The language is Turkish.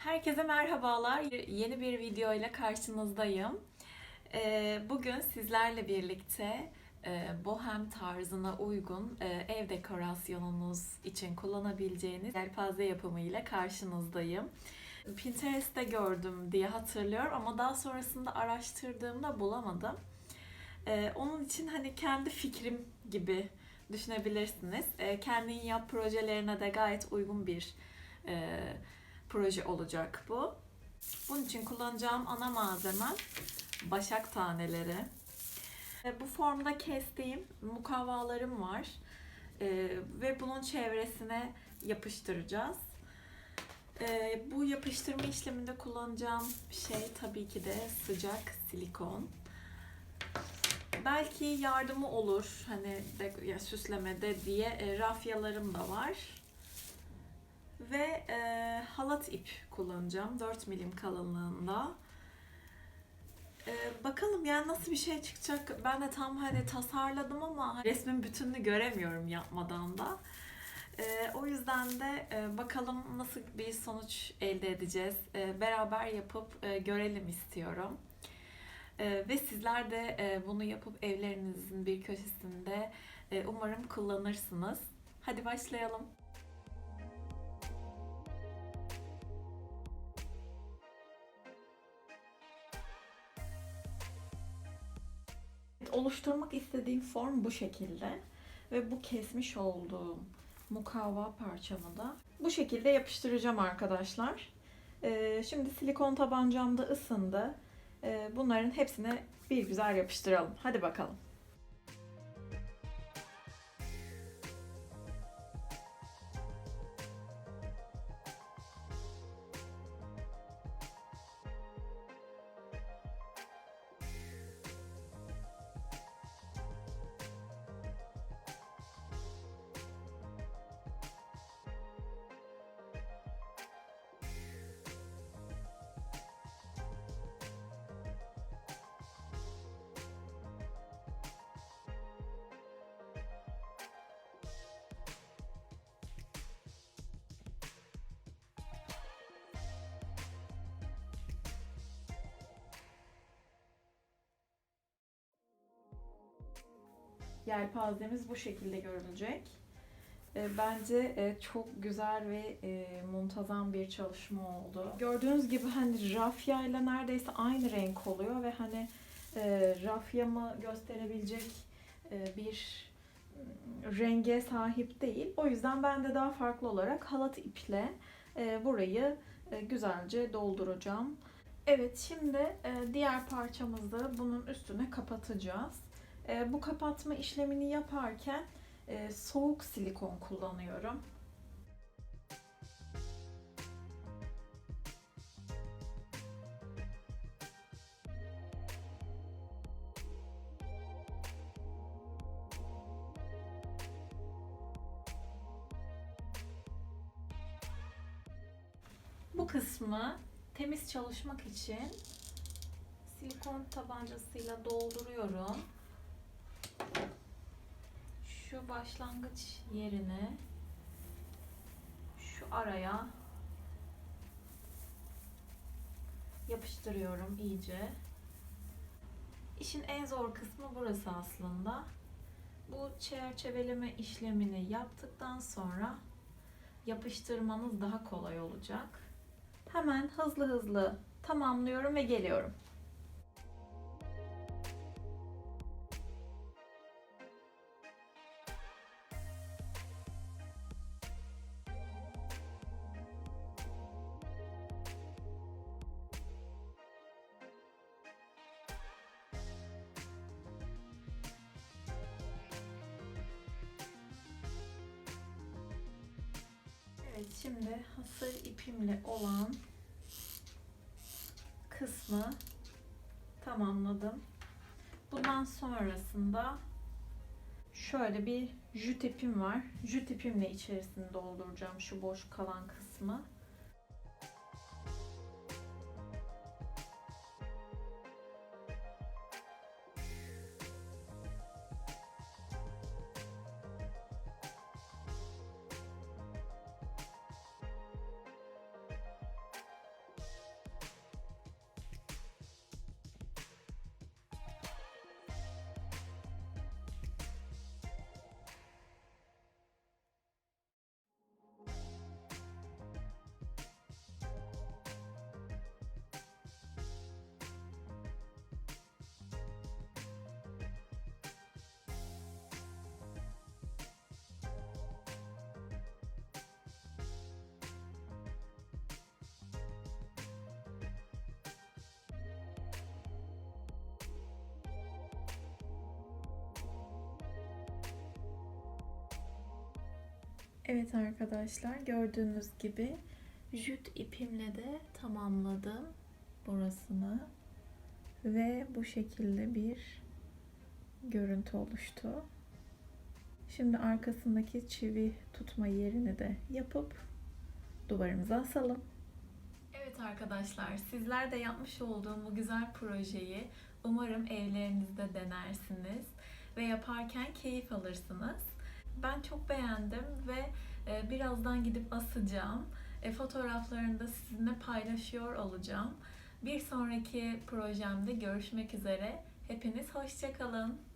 Herkese merhabalar. Yeni bir video ile karşınızdayım. Ee, Bugün sizlerle birlikte e, bohem tarzına uygun e, ev dekorasyonunuz için kullanabileceğiniz yelpaze yapımı ile karşınızdayım. Pinterest'te gördüm diye hatırlıyorum ama daha sonrasında araştırdığımda bulamadım. Ee, Onun için hani kendi fikrim gibi düşünebilirsiniz. Ee, Kendin yap projelerine de gayet uygun bir e, proje olacak bu. Bunun için kullanacağım ana malzemem başak taneleri. E, Bu formda kestiğim mukavvalarım var. E, ve bunun çevresine yapıştıracağız. E, bu yapıştırma işleminde kullanacağım şey tabii ki de sıcak silikon. Belki yardımı olur hani de, ya süslemede diye e, rafyalarım da var. Ve e, halat ip kullanacağım. 4 milim kalınlığında. E, bakalım yani nasıl bir şey çıkacak. Ben de tam hani tasarladım ama resmin bütününü göremiyorum yapmadan da. E, o yüzden de e, bakalım nasıl bir sonuç elde edeceğiz. E, beraber yapıp e, görelim istiyorum. E, ve sizler de e, bunu yapıp evlerinizin bir köşesinde e, umarım kullanırsınız. Hadi başlayalım. Oluşturmak istediğim form bu şekilde. Ve bu kesmiş olduğum mukavva parçamı da bu şekilde yapıştıracağım arkadaşlar. Ee, şimdi silikon tabancam da ısındı. Ee, bunların hepsini bir güzel yapıştıralım. Hadi bakalım. Yelpazemiz bu şekilde görülecek. E, Bence e, çok güzel ve e, muntazam bir çalışma oldu. Gördüğünüz gibi hani rafya ile neredeyse aynı renk oluyor ve hani e, rafyamı gösterebilecek e, bir e, renge sahip değil. O yüzden ben de daha farklı olarak halat iple e, burayı e, güzelce dolduracağım. Evet şimdi e, diğer parçamızı bunun üstüne kapatacağız. E, bu kapatma işlemini yaparken e, soğuk silikon kullanıyorum. Bu kısmı temiz çalışmak için silikon tabancasıyla dolduruyorum şu başlangıç yerine şu araya yapıştırıyorum iyice. İşin en zor kısmı burası aslında. Bu çerçeveleme işlemini yaptıktan sonra yapıştırmanız daha kolay olacak. Hemen hızlı hızlı tamamlıyorum ve geliyorum. Evet şimdi hasır ipimle olan kısmı tamamladım. Bundan sonrasında şöyle bir jüt ipim var. Jüt ipimle içerisini dolduracağım şu boş kalan kısmı. Evet arkadaşlar gördüğünüz gibi jüt ipimle de tamamladım burasını ve bu şekilde bir görüntü oluştu. Şimdi arkasındaki çivi tutma yerini de yapıp duvarımıza asalım. Evet arkadaşlar sizler de yapmış olduğum bu güzel projeyi umarım evlerinizde denersiniz ve yaparken keyif alırsınız. Ben çok beğendim ve e, birazdan gidip asacağım. E, Fotoğraflarını da sizinle paylaşıyor olacağım. Bir sonraki projemde görüşmek üzere. Hepiniz hoşçakalın.